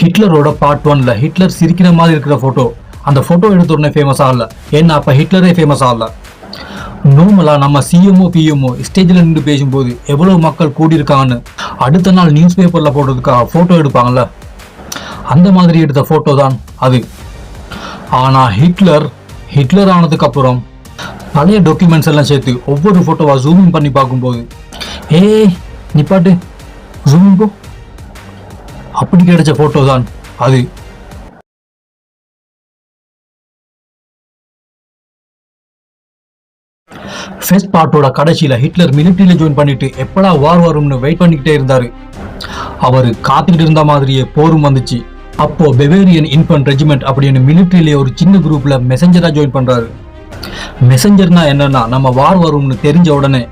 ஹிட்லரோட part ஒன்ல Hitler சிரிக்கிற மாதிரி இருக்கிற போட்டோ அந்த போட்டோ எடுத்த உடனே ஃபேமஸ் ஆகல ஏன்னா அப்ப ஹிட்லரே ஃபேமஸ் ஆகல நார்மலா நம்ம சிஎம்ஓ பிஎம்ஓ ஸ்டேஜில் நின்று பேசும்போது எவ்வளவு மக்கள் கூடியிருக்காங்கன்னு அடுத்த நாள் நியூஸ் பேப்பர்ல போடுறதுக்காக போட்டோ எடுப்பாங்கல்ல? அந்த மாதிரி எடுத்த போட்டோ தான் அது. ஆனா ஹிட்லர் ஹிட்லர் ஆனதுக்கு அப்புறம் பழைய டாக்குமெண்ட்ஸ் எல்லாம் சேர்த்து ஒவ்வொரு போட்டோவா ஜூமிங் பண்ணி பார்க்கும்போது ஏய் நிப்பாட்டு ஜூமிங் போ. அப்படி கிடைச்ச போட்டோ தான் அது. ஃபர்ஸ்ட் பார்ட்டோட கடைசியில ஹிட்லர் மிலிட்ரியில் ஜாயின் பண்ணிட்டு எப்படா வார் வரும்னு வெயிட் பண்ணிக்கிட்டே இருந்தாரு. அவர் காத்துக்கிட்டு இருந்த மாதிரியே போரும் வந்துச்சு. அப்போ பெவேரியன் இன்ஃபன் ரெஜிமெண்ட் அப்படின்னு மிலிட்ரியிலே ஒரு சின்ன குரூப்ல மெசஞ்சரா ஜாயின் பண்றாரு. மெசஞ்சர்னா என்னன்னா நம்ம வார் வரும்னு தெரிஞ்ச உடனே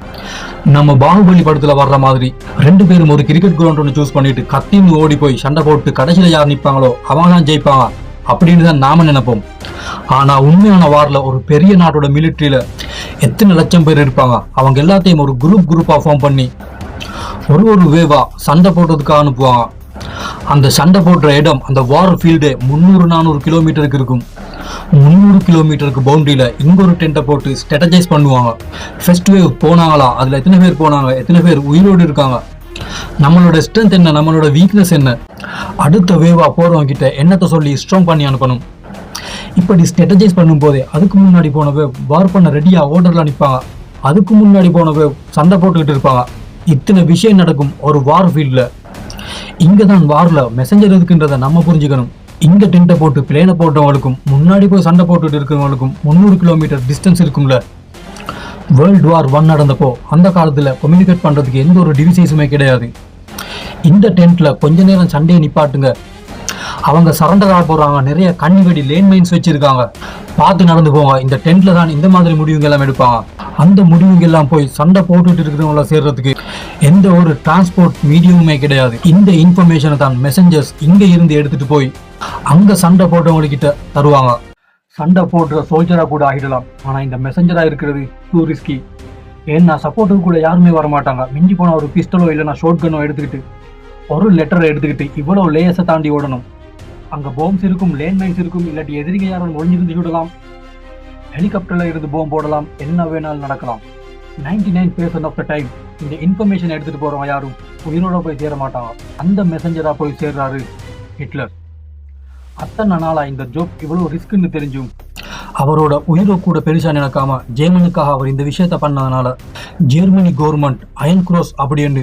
நம்ம பாகுபலி படத்துல வர்ற மாதிரி ரெண்டு பேரும் ஒரு கிரிக்கெட் கிரவுண்ட் ஒன்று சூஸ் பண்ணிட்டு கத்தின்னு ஓடி போய் சண்டை போட்டு கடைசியில் யார் நிற்பாங்களோ அவங்க தான் ஜெயிப்பாங்க அப்படின்னு தான் நாம நினைப்போம். ஆனா உண்மையான வார்ல ஒரு பெரிய நாட்டோட மிலிட்டரியில எத்தனை லட்சம் பேர் இருப்பாங்க? அவங்க எல்லாத்தையும் ஒரு குரூப் குரூப்பா ஃபார்ம் பண்ணி ஒரு ஒரு வேவா சண்டை போடுறதுக்காக அனுப்புவாங்க. அந்த சண்டை போடுற இடம் அந்த வார் ஃபீல்டு முந்நூறு நானூறு கிலோமீட்டருக்கு இருக்கும். முந்நூறு கிலோமீட்டருக்கு பவுண்டரியில் இங்கே ஒரு டென்ட்டை போட்டு ஸ்ட்ராட்டஜைஸ் பண்ணுவாங்க. ஃபர்ஸ்ட் வேவ் போனாங்களா? அதில் எத்தனை பேர் போனாங்க? எத்தனை பேர் உயிரோடு இருக்காங்க? நம்மளோட ஸ்ட்ரென்த் என்ன? நம்மளோட வீக்னஸ் என்ன? அடுத்த வேவாக போகிறவங்க கிட்ட என்னத்தை சொல்லி ஸ்ட்ராங் பண்ணி அனுப்பணும். இப்படி ஸ்ட்ராட்டஜைஸ் பண்ணும்போதே அதுக்கு முன்னாடி போனவே வார் பண்ண ரெடியாக ஓர்டரில் அனுப்பாங்க அதுக்கு முன்னாடி போனவே சண்டை போட்டுக்கிட்டு இருப்பாங்க. இத்தனை விஷயம் நடக்கும் ஒரு வார் ஃபீல்டில் இங்கே தான் வாரில் மெசஞ்சர் இருக்குன்றதை நம்ம புரிஞ்சுக்கணும். இந்த டென்ட்டை போட்டு பிளேனை போட்டவங்களுக்கும் முன்னாடி போய் சண்டை போட்டுட்டு இருக்கிறவங்களுக்கும் முந்நூறு கிலோமீட்டர் டிஸ்டன்ஸ் இருக்கும்ல. வேர்ல்டு வார் ஒன் நடந்தப்போ அந்த காலத்தில் கம்யூனிகேட் பண்ணுறதுக்கு எந்த ஒரு டிவிசைஸுமே கிடையாது. இந்த டென்ட்டில் கொஞ்ச நேரம் சண்டையை நிப்பாட்டுங்க. அவங்க சரண்டர் ஆக போகிறாங்க நிறைய கண்ணி வெடி லேன் மைன்ஸ் வச்சுருக்காங்க. பார்த்து நடந்து போங்க. இந்த டென்ட்ல தான் இந்த மாதிரி முடிவுங்க எல்லாம் எடுப்பாங்க. அந்த முடிவுங்க எல்லாம் போய் சண்டை போட்டுட்டு இருக்கிறவங்கள சேர்றதுக்கு எந்த ஒரு டிரான்ஸ்போர்ட் மீடியமுமே கிடையாது. இந்த இன்ஃபர்மேஷனை தான் மெசஞ்சர்ஸ் இங்கே இருந்து எடுத்துட்டு போய் அங்கே சண்டை போட்டவங்கக்கிட்ட தருவாங்க. சண்டை போடுற சோல்ஜராக கூட ஆகிடலாம். ஆனால் இந்த மெசஞ்சராக இருக்கிறது டூ ரிஸ்கி ஏன்னா சப்போர்ட்டுக்கு கூட யாருமே வர மாட்டாங்க மிஞ்சி போன ஒரு பிஸ்டலோ இல்லைன்னா ஷோட் கன்னோ எடுத்துக்கிட்டு ஒரு லெட்டரை எடுத்துக்கிட்டு இவ்வளோ லேயர்ஸை தாண்டி ஓடணும். அங்கே போம்ஸ் இருக்கும் லேண்ட் மைன்ஸ் இருக்கும் இல்லாட்டி எதிரிக யாரும் ஒழிஞ்சிருந்து விடலாம். ஹெலிகாப்டரில் இருந்து போம் போடலாம் என்ன வேணாலும் நடக்கலாம். 99% நைன் ஆஃப் த டைம் இந்த இன்ஃபர்மேஷன் எடுத்துகிட்டு போகிறோம் யாரும் உயிரோட போய் சேர மாட்டான் அந்த மெசஞ்சராக போய் சேர்றாரு ஹிட்லர். அத்தனை நாளாக இந்த ஜோப் இவ்வளோ ரிஸ்க்குன்னு தெரிஞ்சும் அவரோட உயிரை கூட பெருசாக நினைக்காம ஜெர்மனுக்காக அவர் இந்த விஷயத்த பண்ணதுனால ஜெர்மனி கவர்மெண்ட் அயன் குரோஸ் அப்படின்னு